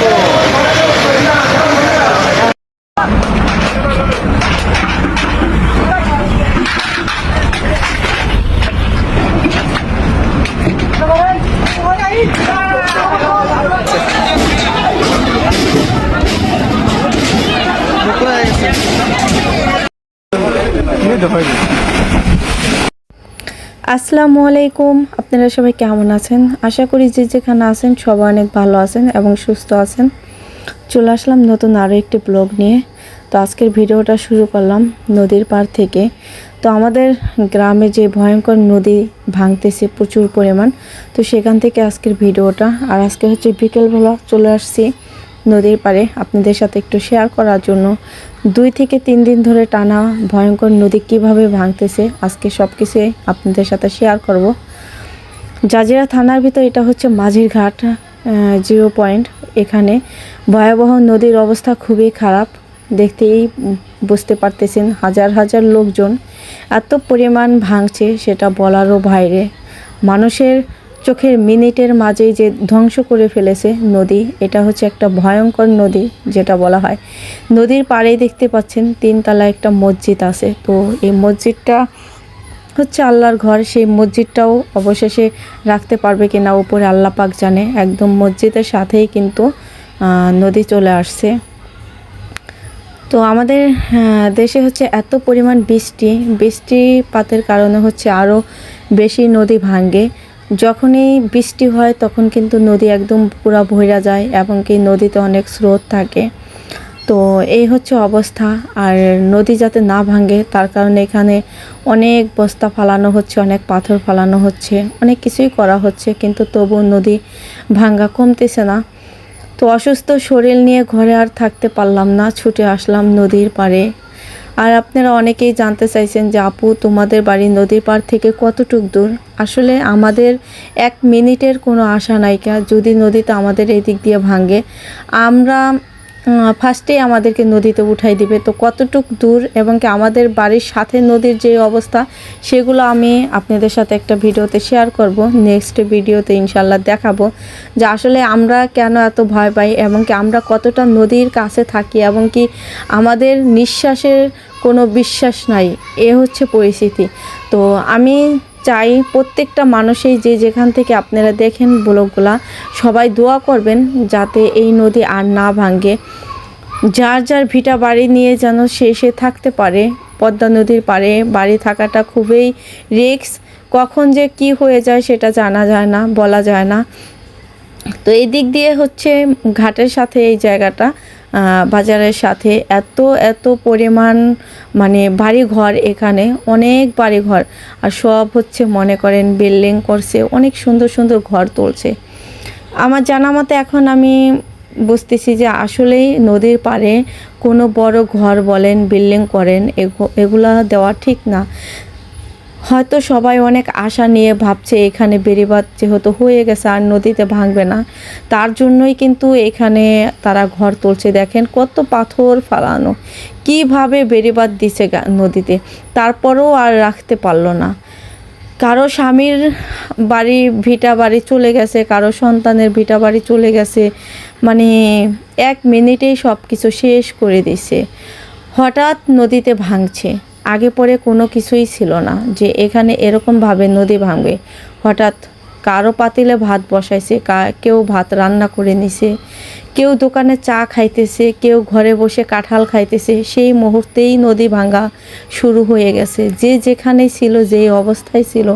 পর আসসালামু আলাইকুম। আপনারা সবাই কেমন আছেন? আশা করি যে যেখানে আছেন সবাই অনেক ভালো আছেন এবং সুস্থ আছেন। চলে আসলাম নতুন আরও একটি ব্লগ নিয়ে। তো আজকের ভিডিওটা শুরু করলাম নদীর পাড় থেকে। তো আমাদের গ্রামে যে ভয়ঙ্কর নদী ভাঙতেছে প্রচুর পরিমাণ, তো সেখান থেকে আজকের ভিডিওটা। আর আজকে হচ্ছে বিকেলবেলা চলে আসছি। নদীর পাড়ে আপনাদের সাথে একটু শেয়ার করার জন্য। দুই থেকে তিন দিন ধরে টানা ভয়ঙ্কর নদী কীভাবে ভাঙতেছে, আজকে সব কিছুই আপনাদের সাথে শেয়ার করব। জাজিরা থানার ভিতর এটা হচ্ছে মাঝির ঘাট জিরো পয়েন্ট এখানে ভয়াবহ নদীর অবস্থা খুবই খারাপ। দেখতেই বুঝতে পারতেছেন হাজার হাজার লোকজন। এত পরিমাণ ভাঙছে, সেটা বলারও বাইরে। মানুষের চোখের মিনিটের মাঝেই যে ধ্বংস করে ফেলেছে নদী, এটা হচ্ছে একটা ভয়ঙ্কর নদী যেটা বলা হয়। নদীর পাড়েই দেখতে পাচ্ছেন তিনতলা একটা মসজিদ আছে। তো এই মসজিদটা হচ্ছে আল্লাহর ঘর, সেই মসজিদটাও অবশেষে রাখতে পারবে কিনা উপরে আল্লাহ পাক জানে। একদম মসজিদের সাথেই কিন্তু নদী চলে আসছে। তো আমাদের দেশে হচ্ছে এত পরিমাণ বৃষ্টি। বৃষ্টিপাতের কারণে হচ্ছে আরও বেশি নদী ভাঙ্গে যখনই বৃষ্টি হয়, তখন কিন্তু নদী একদম পুরো ভইরা যায় এবং কি নদীতে অনেক স্রোত থাকে। তো এই হচ্ছে অবস্থা। আর নদী যাতে না ভাঙে, তার কারণে এখানে অনেক বস্তা ফালানো হচ্ছে, অনেক পাথর ফালানো হচ্ছে, অনেক কিছুই করা হচ্ছে, কিন্তু তবু নদী ভাঙ্গা কমতেছে না। তো অসুস্থ শরীর নিয়ে ঘরে আর থাকতে পারলাম না, ছুটে আসলাম নদীর পাড়ে। আর আপনারা অনেকেই জানতে চাইছেন যে আপু, তোমাদের বাড়ি নদীর পার থেকে কতটুক দূর? আসলে আমাদের এক মিনিটের কোনো আশা নাইকা যদি নদীতে আমাদের এই দিক দিয়ে ভাঙে। আমরা ফার্স্টেই আমাদেরকে নদীতে উঠাই দিবে। তো কতটুক দূর এবং কি আমাদের বাড়ির সাথে নদীর যে অবস্থা, সেগুলো আমি আপনাদের সাথে একটা ভিডিওতে শেয়ার করব। নেক্সট ভিডিওতে ইনশাল্লাহ দেখাবো যে আসলে আমরা কেন এত ভয় পাই এবং কি আমরা কতটা নদীর কাছে থাকি এবং কি আমাদের নিঃশ্বাসের কোনো বিশ্বাস নাই। এ হচ্ছে পরিস্থিতি। তো আমি চাই প্রত্যেকটা মানুষই যে যেখান থেকে আপনারা দেখেন ব্লগগুলা, সবাই দোয়া করবেন যাতে এই নদী আর না ভাঙে। যার যার ভিটা বাড়ি নিয়ে যেন সে থাকতে পারে, পদ্মা নদীর পাড়ে বাড়ি থাকাটা খুবই রিস্ক। কখন যে কি হয়ে যায় সেটা জানা যায় না, বলা যায় না। তো এই দিক দিয়ে হচ্ছে ঘাটের সাথে এই জায়গাটা বাজারের সাথে এত এত পরিমাণ মানে বাড়ি ঘর এখানে, অনেক বাড়ি ঘর আর সব হচ্ছে মনে করেন বিল্ডিং করছে, অনেক সুন্দর সুন্দর ঘর তুলছে। আমার জানা মতে এখন আমি বুঝতেছি যে আসলেই নদীর পাড়ে কোনো বড় ঘর বলেন, বিল্ডিং করেন, এগু- এগুলা দেওয়া ঠিক না। হয়তো সবাই অনেক আশা নিয়ে ভাবছে এখানে বেড়িবাঁধ যেহেতু হয়ে গেছে আর নদীতে ভাঙবে না। তার জন্যই কিন্তু এখানে তারা ঘর তুলছে। দেখেন কত পাথর ফালানো। কীভাবে বেড়িবাঁধ দিছে নদীতে? তারপরেও আর রাখতে পারল না। কারও স্বামীর বাড়ি ভিটা বাড়ি চলে গেছে, কারও সন্তানের ভিটা বাড়ি চলে গেছে। মানে এক মিনিটেই সব কিছু শেষ করে দিছে। হঠাৎ নদীতে ভাঙছে। আগে পরে কোনো কিছুই ছিল না যে এখানে এরকমভাবে নদী ভাঙবে। হঠাৎ কারও পাতিলে ভাত বসাইছে কেউ ভাত রান্না করে নিছে, কেউ দোকানে চা খাইতেছে, কেউ ঘরে বসে কাঁঠাল খাইতেছে, সেই মুহূর্তেই নদী ভাঙা শুরু হয়ে গেছে। যে যেখানে ছিল যেই অবস্থায় ছিল,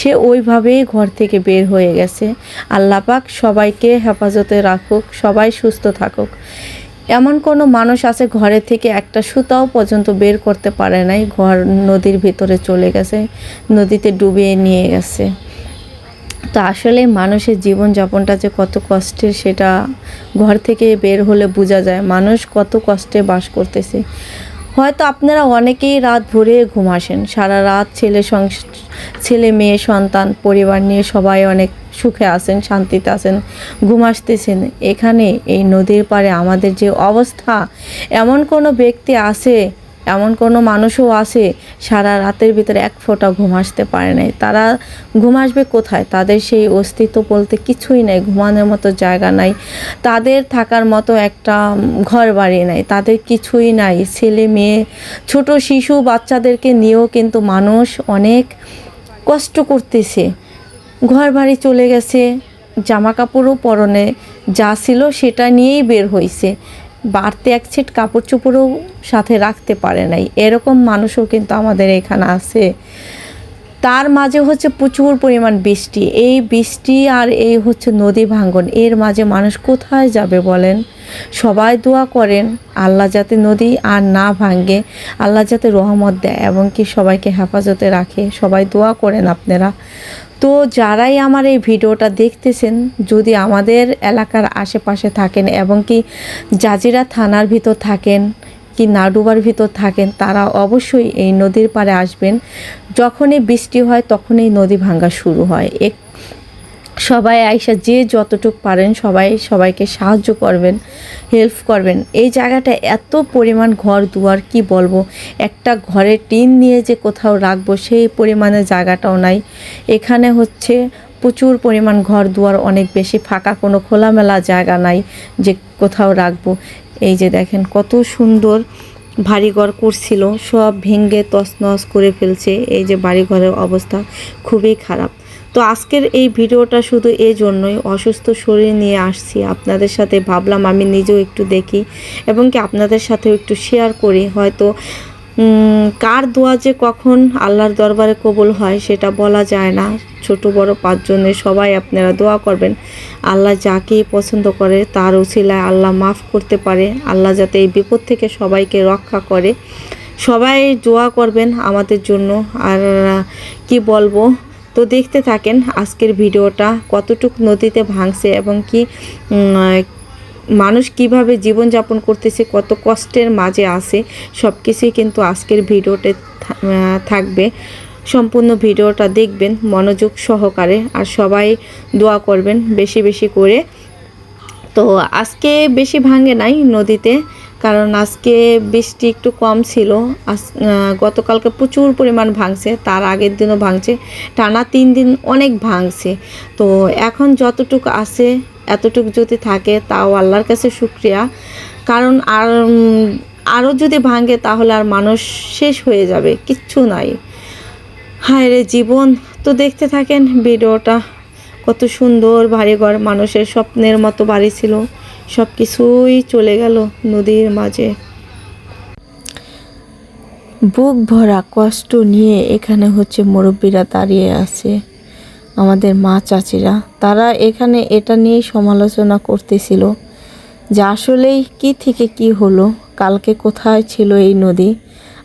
সে ওইভাবেই ঘর থেকে বের হয়ে গেছে। আল্লাপাক সবাইকে হেফাজতে রাখুক, সবাই সুস্থ থাকুক। এমন কোনো মানুষ আছে ঘরে থেকে একটা সুতাও পর্যন্ত বের করতে পারে নাই, ঘর নদীর ভিতরে চলে গেছে, নদীতে ডুবিয়ে নিয়ে গেছে। তো আসলে মানুষের জীবনযাপনটা যে কত কষ্টের সেটা ঘর থেকে বের হলে বোঝা যায়, মানুষ কত কষ্টে বাস করতেছে। হয়তো আপনারা অনেকেই রাত ভরে ঘুম আসেন, সারা রাত ছেলে ছেলে, মেয়ে, সন্তান, পরিবার নিয়ে সবাই অনেক সুখে আছেন, শান্তিতে আছেন, ঘুম আসতেছেন। এখানে এই নদীর পাড়ে আমাদের যে অবস্থা, এমন কোনো ব্যক্তি আছে, এমন কোনো মানুষও আছে, সারা রাতের ভিতরে এক ফোঁটা ঘুম আসতে পারে নাই। তারা ঘুম আসবে কোথায়? তাদের সেই অস্তিত্ব বলতে কিছুই নাই, ঘুমানোর মতো জায়গা নাই। তাদের থাকার মতো একটা ঘর বাড়ি নাই, তাদের কিছুই নাই। ছেলে, মেয়ে, ছোট শিশু, বাচ্চাদেরকে নিয়েও কিন্তু মানুষ অনেক কষ্ট করতেছে। ঘর বাড়ি চলে গেছে জামা কাপড়ও পরনে, যা ছিল সেটা নিয়েই বের হয়েছে বাড়তে এক ছেট কাপড় চোপড়ও সাথে রাখতে পারে নাই। এরকম মানুষও কিন্তু আমাদের এখানে আছে। তার মাঝে হচ্ছে প্রচুর পরিমাণ বৃষ্টি। এই বৃষ্টি আর এই হচ্ছে নদী ভাঙ্গন, এর মাঝে মানুষ কোথায় যাবে বলেন? সবাই দোয়া করেন, আল্লাহ যাতে নদী আর না ভাঙ্গে, আল্লাহ যাতে রহমত দেয় এবং কি সবাইকে হেফাজতে রাখে। সবাই দোয়া করেন আপনারা। তো যারাই আমার এই ভিডিওটা দেখতেছেন, যদি আমাদের এলাকার আশেপাশে থাকেন এবং কি জাজিরা থানার ভিতর থাকেন কি নাডুবার ভিতর থাকেন, তারা অবশ্যই এই নদীর পাড়ে আসবেন। যখনই বৃষ্টি হয়, তখনই নদী ভাঙ্গা শুরু হয়। এক সবাই আইসা যে যতটুক পারেন সবাই সবাইকে সাহায্য করবেন হেল্প করবেন। এই জায়গাটা এত পরিমাণ ঘর দুয়ার, কি বলব? একটা ঘরে টিন নিয়ে যে কোথাও রাখব সেই পরিমাণে জায়গাটাও নাই। এখানে হচ্ছে প্রচুর পরিমাণ ঘর দুয়ার, অনেক বেশি ফাঁকা, কোনো খোলামেলা জায়গা নাই যে কোথাও রাখব। এই যে দেখেন কত সুন্দর বাড়িঘর করছিল, সব ভেঙে তছনছ করে ফেলছে। এই যে বাড়িঘরের অবস্থা খুবই খারাপ। তো আজকের এই ভিডিওটা শুধু এই জন্যই, অসুস্থ শরীর নিয়ে আসছি। আপনাদের সাথে ভাবলাম আমি নিজেও একটু দেখি এবং কি আপনাদের সাথেও একটু শেয়ার করি। হয়তো কার দোয়া যে কখন আল্লাহর দরবারে কবুল হয় সেটা বলা যায় না। ছোট, বড় পাঁচজনের সবাই আপনারা দোয়া করবেন। আল্লাহ যাকেই পছন্দ করে তার উসিলায় আল্লাহ মাফ করতে পারে। আল্লাহ যাতে এই বিপদ থেকে সবাইকে রক্ষা করে। সবাই দোয়া করবেন আমাদের জন্য। আর কি বলব তো দেখতে থাকেন আজকের ভিডিওটা কতটুক নদীতে ভাঙছে এবং কি মানুষ কীভাবে জীবনযাপন করতেছে, কত কষ্টের মাঝে আছে সব কিছুই কিন্তু আজকের ভিডিওতে থাকবে। সম্পূর্ণ ভিডিওটা দেখবেন মনোযোগ সহকারে আর সবাই দোয়া করবেন বেশি বেশি করে। তো আজকে বেশি ভাঙে নাই নদীতে কারণ আজকে বৃষ্টি একটু কম ছিল। গতকালকে প্রচুর পরিমাণ ভাঙছে, তার আগের দিনও ভাঙছে। টানা তিন দিন অনেক ভাঙছে। তো এখন যতটুকু আছে, এতটুকু যদি থাকে, তাও আল্লাহর কাছে শুক্রিয়া। কারণ আর আরও যদি ভাঙে, তাহলে আর মানুষ শেষ হয়ে যাবে, কিচ্ছু নাই। হায় রে জীবন। তো দেখতে থাকেন ভিডিওটা, কত সুন্দর বাড়িঘর মানুষের স্বপ্নের মতো বাড়ি ছিল। সব কিছুই চলে গেল নদীর মাঝে। বুক ভরা কষ্ট নিয়ে এখানে হচ্ছে মুরব্বীরা দাঁড়িয়ে আছে, আমাদের মা চাচিরা। তারা এখানে এটা নিয়েই সমালোচনা করতেছিল যে আসলেই কি থেকে কি হলো, কালকে কোথায় ছিল এই নদী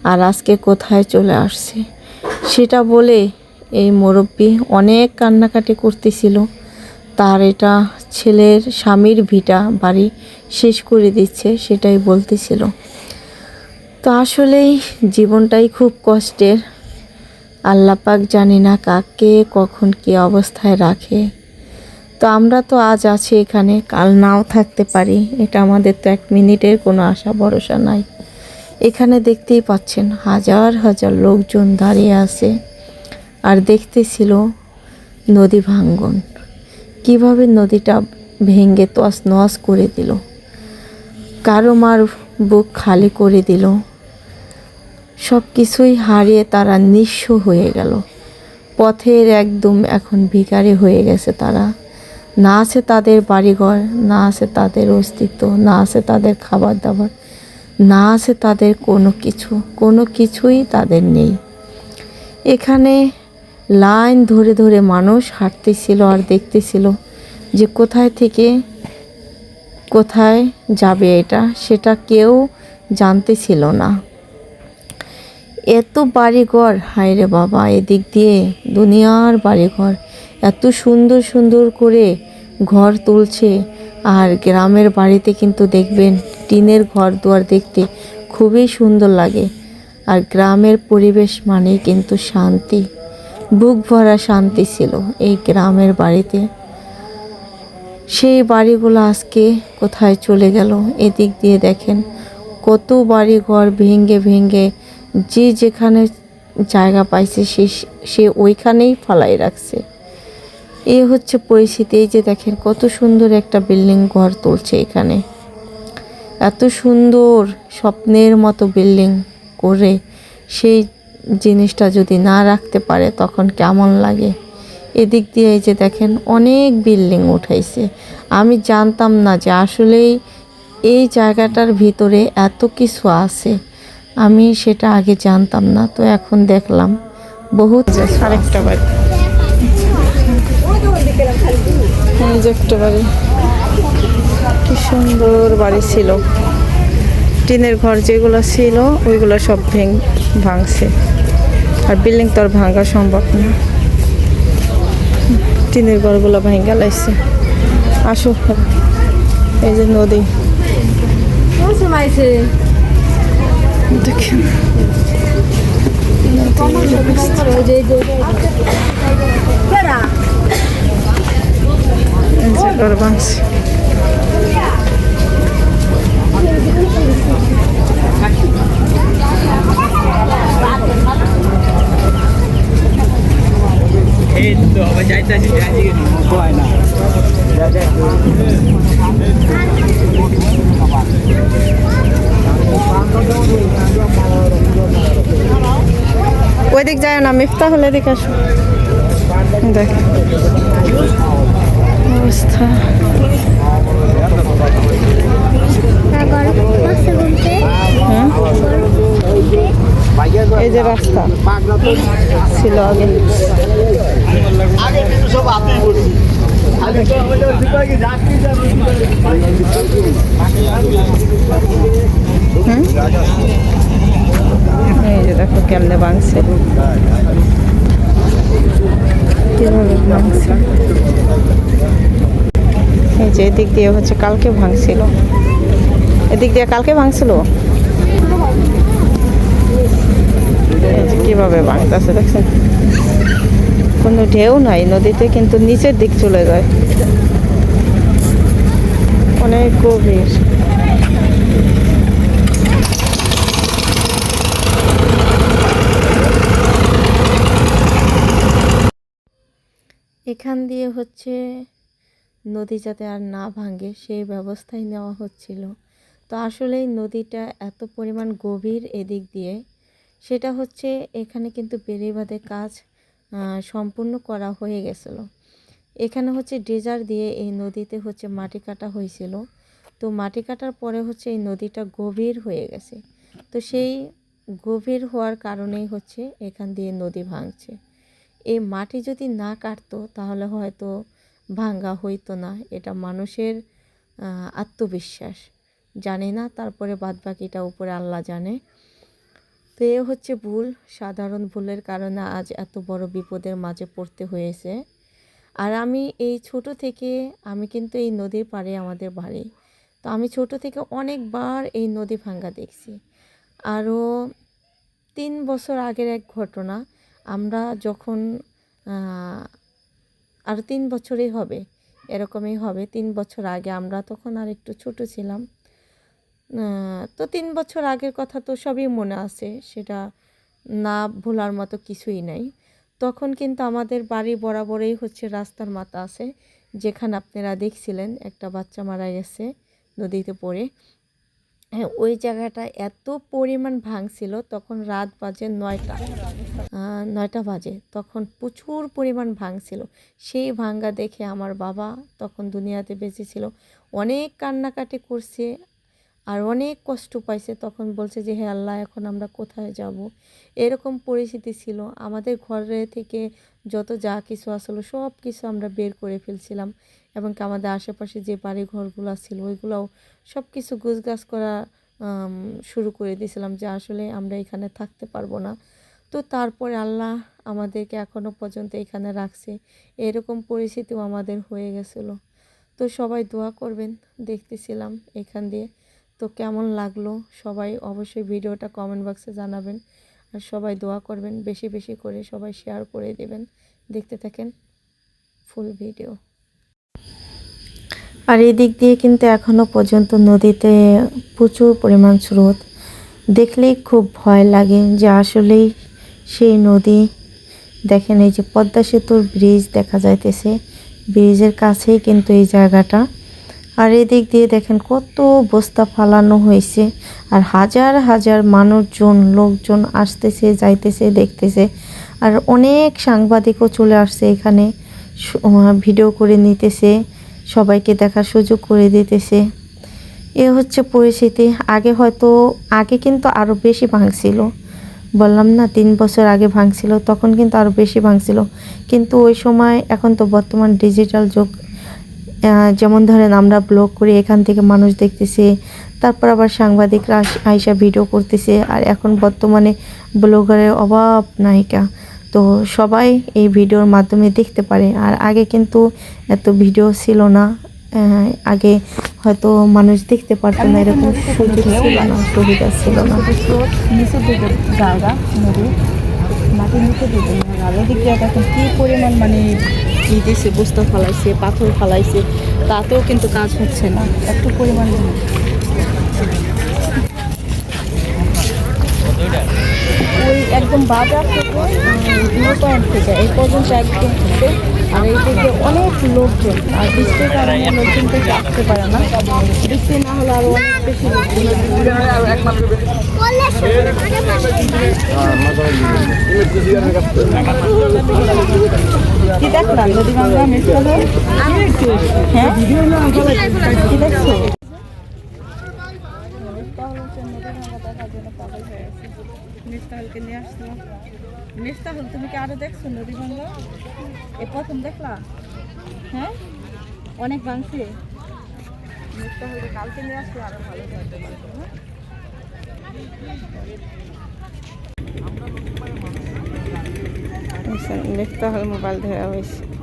আর আজকে কোথায় চলে আসছে। সেটা বলে এই মুরব্বী অনেক কান্নাকাটি করতেছিল। তার এটা ছেলের স্বামীর ভিটা বাড়ি শেষ করে দিচ্ছে, সেটাই বলতেছিল। তো আসলেই জীবনটাই খুব কষ্টের। আল্লাহ পাক জানি না কাকে, কখন কি অবস্থায় রাখে। তো আমরা তো আজ আছি এখানে, কাল নাও থাকতে পারি, এটা আমাদের তো এক মিনিটের কোনো আশা, ভরসা নাই। এখানে দেখতেই পাচ্ছেন, হাজার হাজার লোকজন দাঁড়িয়ে আছে, আর দেখতেছিল নদী ভাঙ্গন। কীভাবে নদীটা ভেঙে তস নস করে দিল? কারও মার বুক খালি করে দিল। সব কিছুই হারিয়ে তারা নিঃস্ব হয়ে গেল। পথের একদম এখন ভিখারি হয়ে গেছে তারা। না আছে তাদের বাড়িঘর, না আছে তাদের অস্তিত্ব, না আছে তাদের খাবার দাবার না আছে তাদের কোনো কিছু, কোনো কিছুই তাদের নেই। এখানে লাইন ধরে ধরে মানুষ হাঁটতেছিল আর দেখতেছিল যে কোথায় থেকে কোথায় যাবে এটা, সেটা কেউ জানতেছিল না। এত বাড়িঘর হায় রে বাবা, এদিক দিয়ে দুনিয়ার বাড়িঘর। এত সুন্দর সুন্দর করে ঘর তুলছে আর গ্রামের বাড়িতে কিন্তু দেখবেন টিনের ঘর দুয়ার দেখতে খুবই সুন্দর লাগে। আর গ্রামের পরিবেশ মানেই কিন্তু শান্তি। বুক ভরা শান্তি ছিল এই গ্রামের বাড়িতে। সেই বাড়িগুলো আজকে কোথায় চলে গেল এদিক দিয়ে দেখেন। কত বাড়ি ঘর ভেঙে ভেঙে যে যেখানে জায়গা পাইছে সে সে ওইখানেই ফালাই রাখছে। এ হচ্ছে পরিস্থিতি, এই যে দেখেন কত সুন্দর একটা বিল্ডিং ঘর তুলছে এখানে। এত সুন্দর স্বপ্নের মতো বিল্ডিং করে সেই জিনিসটা যদি না রাখতে পারে তখন কেমন লাগে? এদিক দিয়ে এই যে দেখেন, অনেক বিল্ডিং উঠাইছে। আমি জানতাম না যে আসলেই এই জায়গাটার ভিতরে এত কিছু আছে। আমি সেটা আগে জানতাম না, তো এখন দেখলাম। বহুত আরেকটা বাড়ি। একটা বাড়ি। কি সুন্দর বাড়ি ছিল। টিনের ঘর যেগুলো ছিল, ওইগুলো সব ভেঙ, ভাঙছে। আর বিল্ডিং তো আর ভাঙা সম্ভব না। টিনের ঘরগুলো ভেঙে লাগছে আসো, এই যে নদী। দেখেন ভাঙছে। এই তো আবার যাইতাছি যাইছি না। ওই দিক যায় না মিফতা হলে দিক আসো। দেখ। অবস্থা। এই যে রাস্তা, ছিল আগে? এই যে দেখো কেমনে ভাঙছে। কীভাবে ভাঙছে? এই যে এদিক দিয়ে হচ্ছে, কালকে ভাঙছিল। এদিক দিয়ে কালকে ভাঙছিল এই যে কীভাবে ভাঙতেছে দেখছেন? কোনো ঢেউ নাই, নদীতে কিন্তু নিচের দিক চলে যায়। অনেক গভীর। এখান দিয়ে হচ্ছে নদী যাতে আর না ভাঙে, সেই ব্যবস্থাই নেওয়া হচ্ছিল। তো আসলে নদীটা এত পরিমাণ গভীর এদিক দিয়ে সেটা হচ্ছে এখানে কিন্তু বেড়িবাঁধের কাজ সম্পূর্ণ করা হয়ে গেছিল। এখানে হচ্ছে ড্রেজার দিয়ে এই নদীতে হচ্ছে মাটি কাটা হয়েছিল। তো মাটি কাটার পরে হচ্ছে এই নদীটা গভীর হয়ে গেছে। তো সেই গভীর হওয়ার কারণেই হচ্ছে এখান দিয়ে নদী ভাঙছে। এই মাটি যদি না কাটতো তাহলে হয়তো ভাঙ্গা হইতো না। এটা মানুষের আত্মবিশ্বাস। জানে না, তারপরে বাদবাকিটা উপরে আল্লাহ জানে। এ হচ্ছে ভুল, সাধারণ ভুলের কারণে আজ এত বড় বিপদের মাঝে পড়তে হয়েছে। আর আমি এই ছোট থেকে, আমি কিন্তু এই নদীর পাড়ে আমাদের বাড়ি, তো আমি ছোট থেকে অনেকবার এই নদী ভাঙ্গা দেখছি। আরও তিন বছর আগের এক ঘটনা, আমরা যখন আরও তিন বছরই হবে, এরকমই হবে, তিন বছর আগে আমরা তখন আর একটু ছোট ছিলাম। তো তিন বছর আগের কথা তো সবই মনে আছে, সেটা না ভোলার মতো কিছুই নাই। তখন কিন্তু আমাদের বাড়ি বরাবরই হচ্ছে রাস্তার মাথা আছে, যেখানে আপনারা দেখছিলেন, একটা বাচ্চা মারা গেছে নদীতে পড়ে। হ্যাঁ ওই জায়গাটা এত পরিমাণ ভাঙছিল, তখন রাত বাজে নয়টা নয়টা বাজে, তখন প্রচুর পরিমাণ ভাঙছিল। সেই ভাঙ্গা দেখে আমার বাবা তখন দুনিয়াতে বেঁচে ছিল। অনেক কান্নাকাটি করছে আর অনেক কষ্ট পাইছে, তখন বলছে যে, হে আল্লাহ, এখন আমরা কোথায় যাব? এরকম পরিস্থিতি ছিল। আমাদের ঘরে থেকে যত যা কিছু আসলো, সব কিছু আমরা বের করে ফেলছিলাম। এবং আমাদের আশেপাশে যে বাড়ি ঘরগুলো ছিল ওইগুলোও সব কিছু গুছগাছ করা শুরু করে দিয়েছিলাম যে, আসলে আমরা এখানে থাকতে পারব না। তো তারপরে আল্লাহ আমাদেরকে এখনও পর্যন্ত এখানে রাখছে। এরকম পরিস্থিতিও আমাদের হয়ে গেছিল। তো সবাই দোয়া করবেন, দেখতেছিলাম এখান দিয়ে। তো কেমন লাগল? সবাই অবশ্যই ভিডিওটা কমেন্ট বক্সে জানাবেন। আর সবাই দোয়া করবেন, বেশি বেশি করে সবাই শেয়ার করে দেবেন। দেখতে থাকেন ফুল ভিডিও আর এদিক দিয়ে কিন্তু এখনও পর্যন্ত নদীতে প্রচুর পরিমাণ স্রোত। দেখলেই খুব ভয় লাগে যে আসলেই সেই নদী। দেখেন এই যে পদ্মা সেতুর ব্রিজ দেখা যাইতেছে। ব্রিজের কাছেই কিন্তু এই জায়গাটা। আর এদিক দিয়ে দেখেন কত বস্তা ফালানো হয়েছে। আর হাজার হাজার মানুষজন, লোকজন আসতেছে, যাইতেছে, দেখতেছে। আর অনেক সাংবাদিকও চলে আসছে এখানে ভিডিও করে নিতেছে, সবাইকে দেখার সুযোগ করে দিতেছে। এ হচ্ছে পরিস্থিতি। আগে হয়তো, আগে কিন্তু আরও বেশি ভাঙছিল। বললাম না, তিন বছর আগে ভাঙছিল, তখন কিন্তু আরও বেশি ভাঙছিল। কিন্তু ওই সময় এখন তো বর্তমান ডিজিটাল যুগ যেমন ধরেন আমরা ব্লগ করি, এখান থেকে মানুষ দেখতেছে, তারপর আবার সাংবাদিকরা আইসা ভিডিও করতেছে, আর এখন বর্তমানে ব্লগারের অভাব নায়িকা। তো সবাই এই ভিডিওর মাধ্যমে দেখতে পারে, আর আগে কিন্তু এত ভিডিও ছিল না আগে হয়তো মানুষ দেখতে পারতো না, এরকম সুযোগ ছিল না, সুবিধা ছিল না। মানে ই দিয়েছে বস্তা ফালাইছে পাথর ফালাইছে তাতেও কিন্তু কাজ হচ্ছে না। এত পরিমাণ ওই একদম বাজার থেকে ভিউ পয়েন্ট থেকে এই পর্যন্ত একদম থেকে আর এই দিকে অনেক লোকজন আর বৃষ্টির কারণে লোকজন থেকে আসতে পারে না। বৃষ্টি না হলে আরও অনেক বেশি লোকজন কি দেখলাম নদী গঙ্গা মিশল হ্যাঁ? কি দেখছ? মিফতাহলকে নিয়ে আসলাম মিফতাহল তুমি কি আরও দেখছ নদী এ প্রথম দেখলা? হ্যাঁ? অনেক ভাঙছে। মিফতাহলকে কালকে নিয়ে আসলে আরও ভালো লাগবে হ্যাঁ মিফতাহল মোবাইল ধরা হয়েছে কত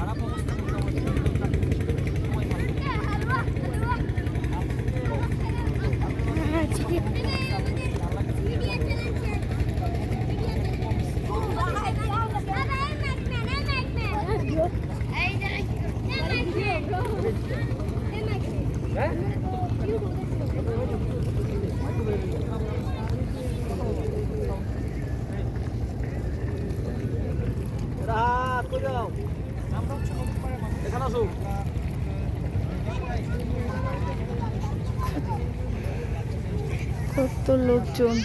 লোকজন।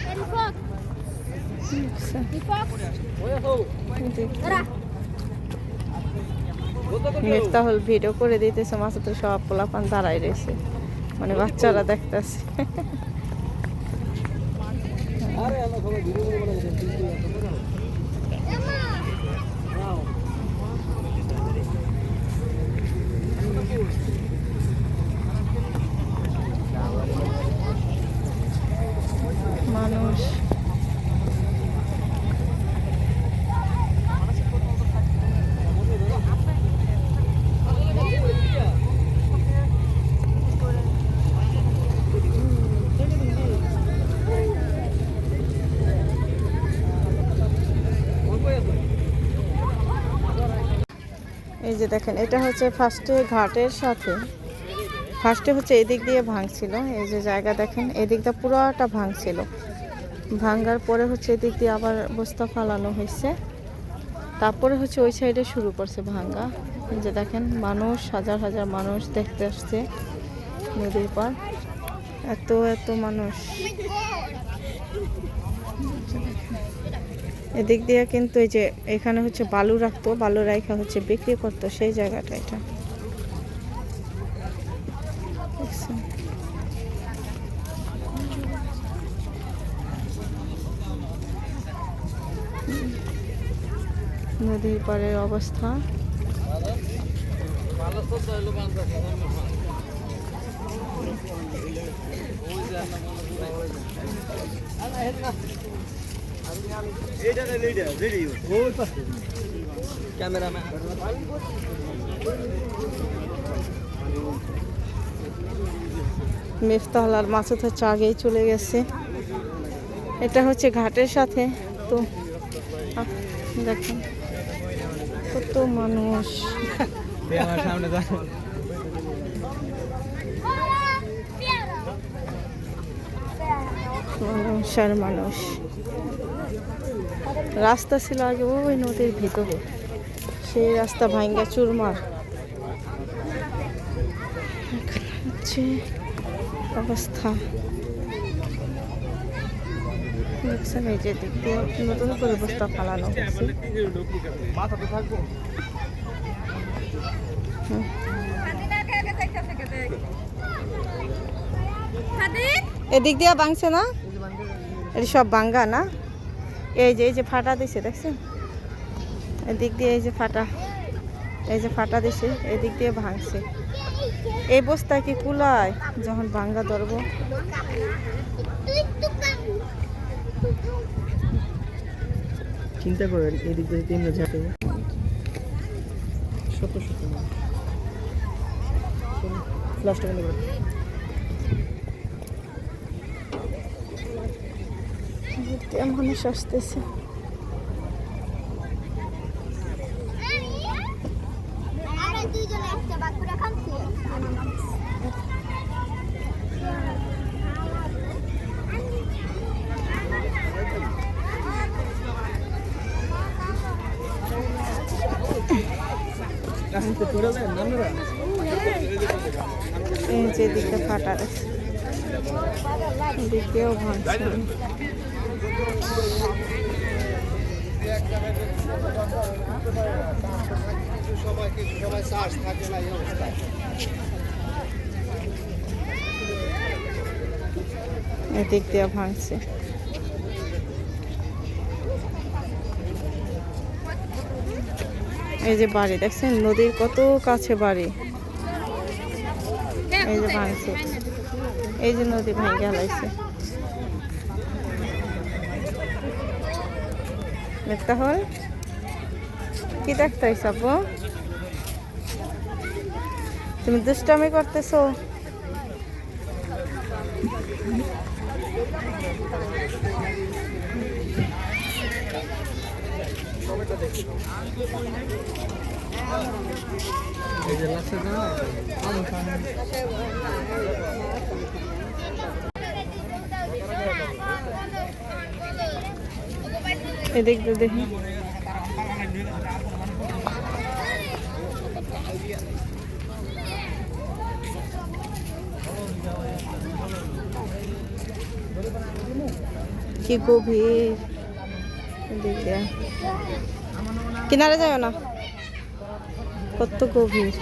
মিফতাহুল ভিডিও করে দিতেছে মাছ তো সব পোলাপান দাঁড়াই রয়েছে। মানে বাচ্চারা দেখতেছে মানুষ এই যে দেখেন, এটা হচ্ছে ফার্স্টে ঘাটের সাথে। ফার্স্টে হচ্ছে এদিক দিয়ে ভাঙছিল, এই যে জায়গা দেখেন এদিকটা পুরোটা ভাঙছিল। ভাঙ্গার পরে হচ্ছে এদিক দিয়ে আবার বস্তা ফালানো হয়েছে। তারপরে হচ্ছে ওই সাইডে শুরু করছে ভাঙ্গা। যে দেখেন, মানুষ, হাজার হাজার মানুষ দেখতে আসছে নদীর পার এত এত মানুষ। এদিক দিয়ে কিন্তু এই যে এখানে হচ্ছে বালু রাখতো, বালু রাখা হচ্ছে বিক্রি করতো, সেই জায়গাটা এটা। নদীর পাড়ের অবস্থা। ক্যামেরাম্যান মিফতাহল আর হচ্ছে আগেই চলে গেছে। এটা হচ্ছে ঘাটের সাথে, তো দেখেন কত মানুষ। মানুষ আর মানুষ। রাস্তা ছিল আগে ওই নদীর ভিতরে। সেই রাস্তা ভাঙ্গা চুরমার। হচ্ছে অবস্থা। নতুন করে বস্তা ফালানো এদিক দিয়ে ভাঙছে না? এটা সব ভাঙ্গা না? এই যে এই যে ফাটা দিছে, দেখছেন? এদিক দিয়ে এই যে ফাটা, এই যে ফাটা দিছে, এদিক দিয়ে ভাঙছে। এই বস্তা কি কুলায়? যখন ভাঙ্গা ধরবো। চিন্তা করে এদিক দিয়ে তিন যাবে শত শত ফ্লাশটা বন্ধ করে এদিক দিয়ে মানুষ আসতেছে আমরা দুইজনে একটা বাদ করে খাচ্ছি রাস্তা তুলে দেন নামরা এই যে দিকটা ফাটা দিকেও ভাঙছে সময় কিছু সময় চার্জ থাকে না এই অবস্থায় এদিক ভাঙছে। এই যে বাড়ি, দেখছেন? নদীর কত কাছে বাড়ি। এই যে ভাঙছে। এই যে নদী ভেঙে হালাইছে দেখতে হল। কি দেখতে হিসাব তুমি দুষ্টামি করতেছো? এই যে না দেখি কি গভীর। কিনারে যাও না? কত গভীর।